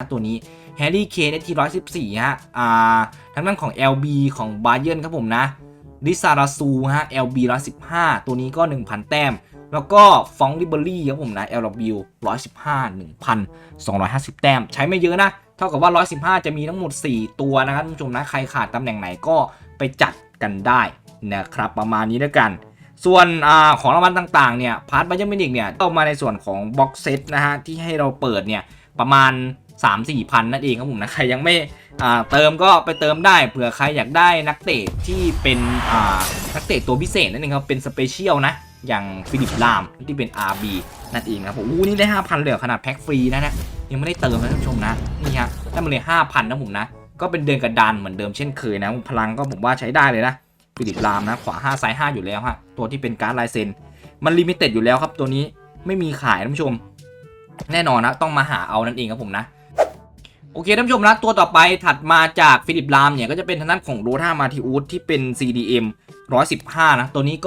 ตัวนี้แฮร์รี่เคนที่114ฮะอ่าทางด้านของ LB ของบาเย r n ครับผมนะลิซาราซูฮะ LB 115 ตัวนี้ก็ 1,000 แต้ม แล้วก็ฟองลิเบอรี่ครับผมนะ LW 115 1,250 แต้ม ใช้ไม่เยอะนะ เท่ากับว่า 115 จะมีทั้งหมด 4 ตัวนะครับท่านผู้ชมนะ ใครขาดตำแหน่งไหนก็ไปจัดกันได้นะครับ ประมาณนี้แล้วกัน ส่วนอาของรางวัลต่างๆเนี่ยพาร์ทบัยเ r n มินิกเนี่ยเอามาในส่วนของบ็อกเซตนะฮะที่ให้เราเปิดเนี่ยประมาณ 3 4พันนั่นเองครับผมนะใครยังไม่เติมก็ไปเติมได้เผื่อใครอยากได้นักเตะที่เป็นนักเตะตัวพิเศษนั่นเองครับเป็นสเปเชียลนะอย่างฟิลิปลามที่เป็น RB นั่นเองครับผมอู้นี่ได้ 5,000เลยเหรอขนาดแพ็คฟรีนะเนี่ยยังไม่ได้เติมนะท่านผู้ชมนะนี่ฮะได้มาเลย 5,000นะผมนะก็เป็นเดินกระดานเหมือนเดิมเช่นเคยนะพลังก็ผมว่าใช้ได้เลยนะฟิลิปลามนะขวา5ซ้าย5อยู่แล้วฮะตัวที่เป็นการ์ดลายเซ็นมันลิมิเต็ดอยู่แล้วครับตัวนี้ไม่มีขายท่านผู้ชม แน่นอนนะต้องมาหาเอานั่นเองครับผมนะ โอเคท่านผู้ชมนะตัวต่อไปถัดมาจากฟิลิปลามเนี่ยก็จะเป็นทางด้านของโรธามาทิอุสที่เป็น CDM 115 นะ ตัวนี้ก็